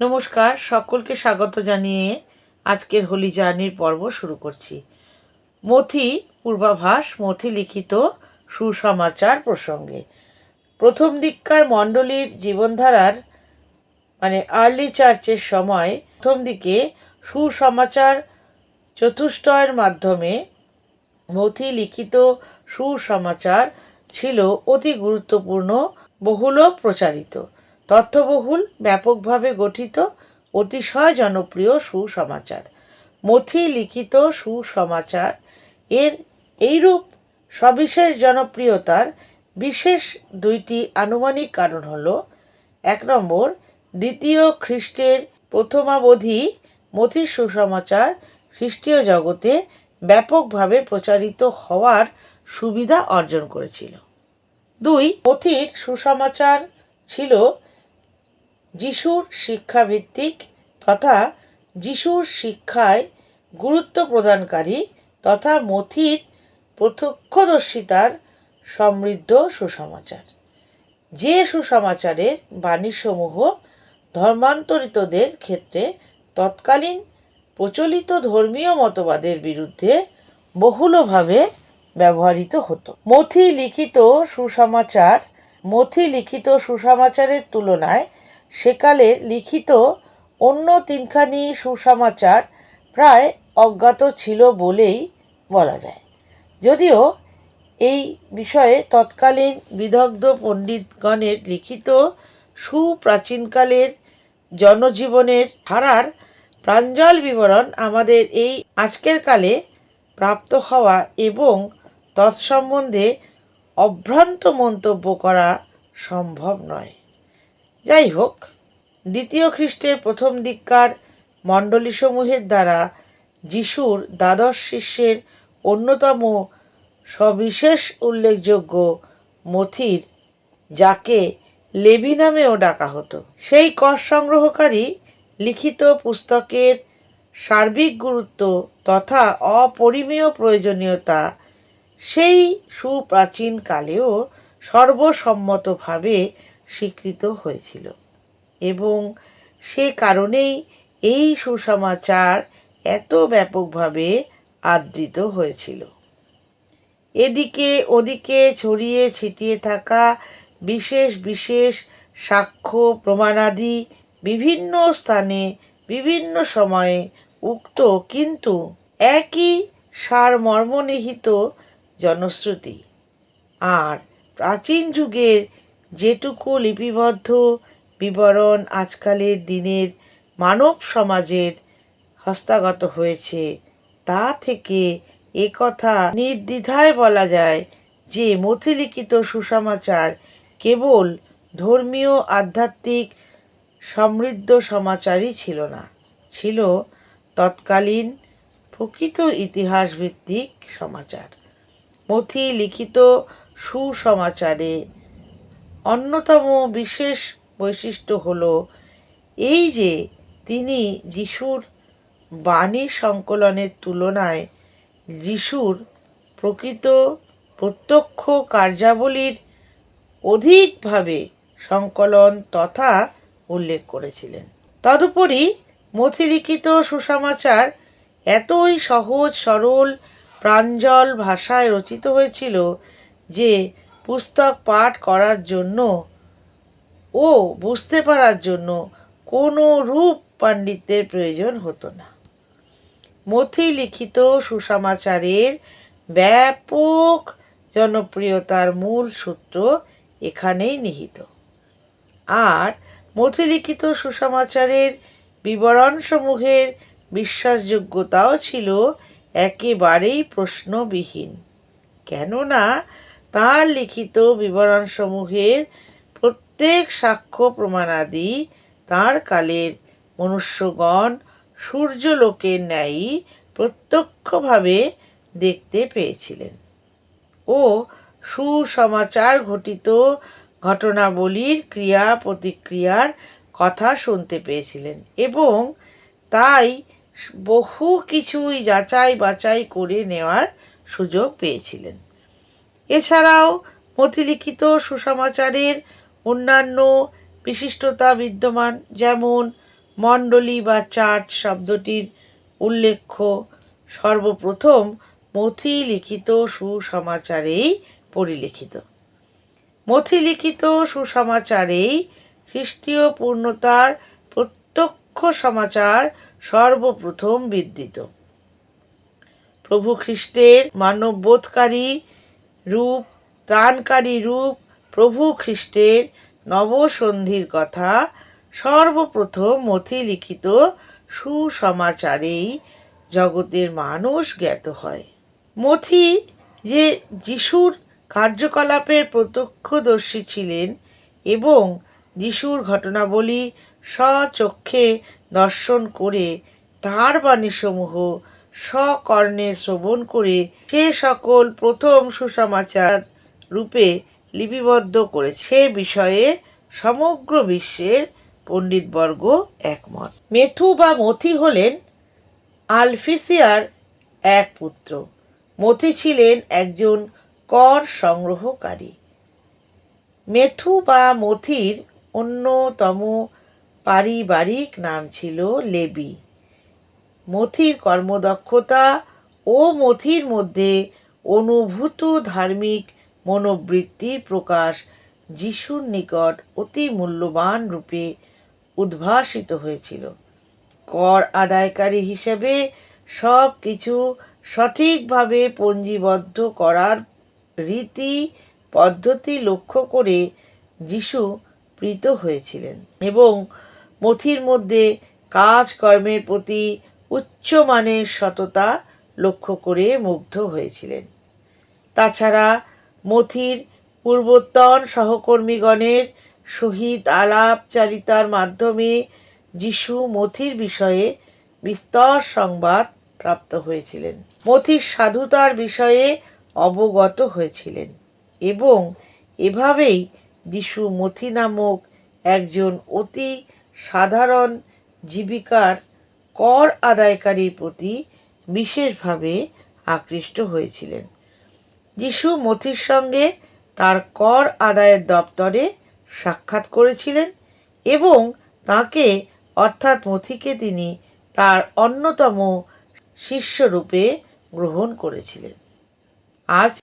নমস্কার, সকলকে স্বাগত জানিয়ে আজকের হোলি জার্নির পর্ব শুরু করছি। মথি পূর্বাভাস, মথি লিখিত সুসমাচার প্রসঙ্গে। প্রথম দিককার মণ্ডলীর জীবনধারার মানে আর্লি চার্চের সময় প্রথম দিকে সুসমাচার চতুষ্টয়ের মাধ্যমে মথি লিখিত সুসমাচার ছিল অতি গুরুত্বপূর্ণ, বহুল প্রচারিত। তথ্যবহুল, ব্যাপকভাবে গঠিত, অতিশয় জনপ্রিয় সুসমাচার। মথি লিখিত সুসমাচার এর এইরূপ সবিশেষ জনপ্রিয়তার বিশেষ দুইটি আনুমানিক কারণ হল, এক নম্বর, দ্বিতীয় খ্রিস্টের প্রথমাবধি মথি সুসমাচার খ্রিস্টীয় জগতে ব্যাপকভাবে প্রচারিত হওয়ার সুবিধা অর্জন করেছিল। দুই, মথির সুসমাচার ছিল যিশুর শিক্ষাভিত্তিক তথা যিশুর শিক্ষায় গুরুত্ব প্রদানকারী তথা মথির প্রত্যক্ষদর্শিতার সমৃদ্ধ সুসমাচার। যে সুসমাচারের বাণীসমূহ ধর্মান্তরিতদের ক্ষেত্রে তৎকালীন প্রচলিত ধর্মীয় মতবাদের বিরুদ্ধে বহুলভাবে ব্যবহৃত হতো। মথি লিখিত সুসমাচার, মথি লিখিত সুসমাচারের তুলনায় সেকালে লিখিত অন্য তিনখানি সুসমাচার প্রায় অজ্ঞাত ছিল বলেই বলা যায়। যদিও এই বিষয়ে তৎকালীন বিদগ্ধ পণ্ডিতগণের লিখিত সুপ্রাচীনকালের জনজীবনের ধারার প্রাঞ্জল বিবরণ আমাদের এই আজকের কালে প্রাপ্ত হওয়া এবং তৎসম্বন্ধে অভ্রান্ত মন্তব্য করা সম্ভব নয়। যাই হোক দ্বিতীয় খ্রিস্টের প্রথম দিককার মণ্ডলীসমূহের দ্বারা যিশুর দ্বাদশ শিষ্যের অন্যতম সবিশেষ উল্লেখযোগ্য মথির, যাকে লেবি নামেও ডাকা হতো। সেই কর সংগ্রহকারী লিখিত পুস্তকের সার্বিক গুরুত্ব তথা অপরিমেয় প্রয়োজনীয়তা সেই সুপ্রাচীন কালেও সর্বসম্মতভাবে স্বীকৃত হয়েছিল। এবং সে কারণেই এই সুসমাচার এত ব্যাপকভাবে আদৃত হয়েছিল। এদিকে ওদিকে ছড়িয়ে ছিটিয়ে থাকা বিশেষ বিশেষ সাক্ষ্য, প্রমাণাদি বিভিন্ন স্থানে, বিভিন্ন সময়ে উক্ত কিন্তু একই সারমর্মনিহিত জনশ্রুতি। আর প্রাচীন যুগের যেটুকু লিপিবদ্ধ বিবরণ আজকালের দিনের মানব সমাজের হস্তাগত হয়েছে, তা থেকে একথা নির্দ্বিধায় বলা যায় যে মথিলিখিত সুসমাচার কেবল ধর্মীয় আধ্যাত্মিক সমৃদ্ধ সমাচারই ছিল না, ছিল তৎকালীন প্রকৃত ইতিহাস ভিত্তিক সমাচার। মথি লিখিত সুসমাচারে অন্যতম বিশেষ বৈশিষ্ট্য হল এই যে তিনি যিশুর বাণী সংকলনের তুলনায় যিশুর প্রকৃত প্রত্যক্ষ কার্যাবলীর অধিকভাবে সংকলন তথা উল্লেখ করেছিলেন। তদুপরি মথিলিখিত সুসমাচার এতই সহজ সরল প্রাঞ্জল ভাষায় রচিত হয়েছিল যে পুস্তক পাঠ করার জন্য ও বুঝতে পারার জন্য কোনো রূপ পাণ্ডিত্যের প্রয়োজন হতো না। মথি লিখিত সুসমাচারের ব্যাপক জনপ্রিয়তার মূল সূত্র এখানেই নিহিত। আর মথিলিখিত সুসমাচারের বিবরণসমূহের বিশ্বাসযোগ্যতাও ছিল একেবারেই প্রশ্নবিহীন। কেননা তাঁর লিখিত বিবরণসমূহের প্রত্যেক সাক্ষ্য, প্রমাণাদি তাঁর কালের মনুষ্যগণ সূর্যলোকের ন্যায়ই প্রত্যক্ষভাবে দেখতে পেয়েছিলেন। ও সুসমাচার ঘটিত ঘটনাবলীর ক্রিয়া প্রতিক্রিয়ার কথা শুনতে পেয়েছিলেন এবং তাই বহু কিছুই যাচাই বাছাই করে নেওয়ার সুযোগ পেয়েছিলেন। এছাড়াও মতিলিখিত সুসমাচারের অন্যান্য বিশিষ্টতা বিদ্যমান, যেমন মণ্ডলী বা চার্চ শব্দটির উল্লেখ্য। সর্বপ্রথম মথি লিখিত সুসমাচারেই পরিলিখিত। মথি লিখিত সুসমাচারেই খ্রিস্টীয় পূর্ণতার প্রত্যক্ষ সমাচার সর্বপ্রথম বিদ্যিত। প্রভু খ্রিস্টের মানববোধকারী রূপ ত্রাণকারী রূপ, প্রভু খ্রিস্টের নবসন্ধির কথা, সর্বপ্রথম মথি লিখিত সুসমাচারেই জগতের মানুষ জ্ঞাত হয়। মথি যে যিশুর কার্যকলাপের প্রত্যক্ষদর্শী ছিলেন এবং যিশুর ঘটনাবলী স্বচক্ষে দর্শন করে তার বাণীসমূহ স্বকর্ণে শ্রবণ করে সে সকল প্রথম সুসমাচার রূপে লিপিবদ্ধ করেছে। সে বিষয়ে সমগ্র বিশ্বের পণ্ডিতবর্গ একমত। মেথু বা মথি হলেন আলফিসিয়ার এক পুত্র। মথি ছিলেন একজন কর সংগ্রহকারী। মেথু বা মথির অন্যতম পারিবারিক নাম ছিল লেবি। মথির কর্মদক্ষতা ও মথির মধ্যে অনুভূত ধার্মিক মনোবৃত্তির প্রকাশ যিশুর নিকট অতি মূল্যবান রূপে উদ্ভাসিত হয়েছিল। কর আদায়কারী হিসেবে সব কিছু সঠিকভাবে পঞ্জিবদ্ধ করার রীতি পদ্ধতি লক্ষ্য করে যিশু প্রীত হয়েছিলেন এবং মথির মধ্যে কাজকর্মের প্রতি উচ্চমানের সততা লক্ষ্য করে মুগ্ধ হয়েছিলেন। তাছাড়া মথির পূর্বোত্তন সহকর্মীগণের সহিত আলাপচারিতার মাধ্যমে যিশু মথির বিষয়ে বিস্তর সংবাদ প্রাপ্ত হয়েছিলেন। মথির সাধুতার বিষয়ে অবগত হয়েছিলেন এবং এভাবেই যিশু মথি নামক একজন অতি সাধারণ জীবিকার কর আদায়কারীর প্রতি বিশেষভাবে আকৃষ্ট হয়েছিলেন। যিশু মথির সঙ্গে তার কর আদায়ের দপ্তরে সাক্ষাৎ করেছিলেন এবং তাকে, অর্থাৎ মথিকে তিনি তার অন্যতম শিষ্যরূপে গ্রহণ করেছিলেন। আজ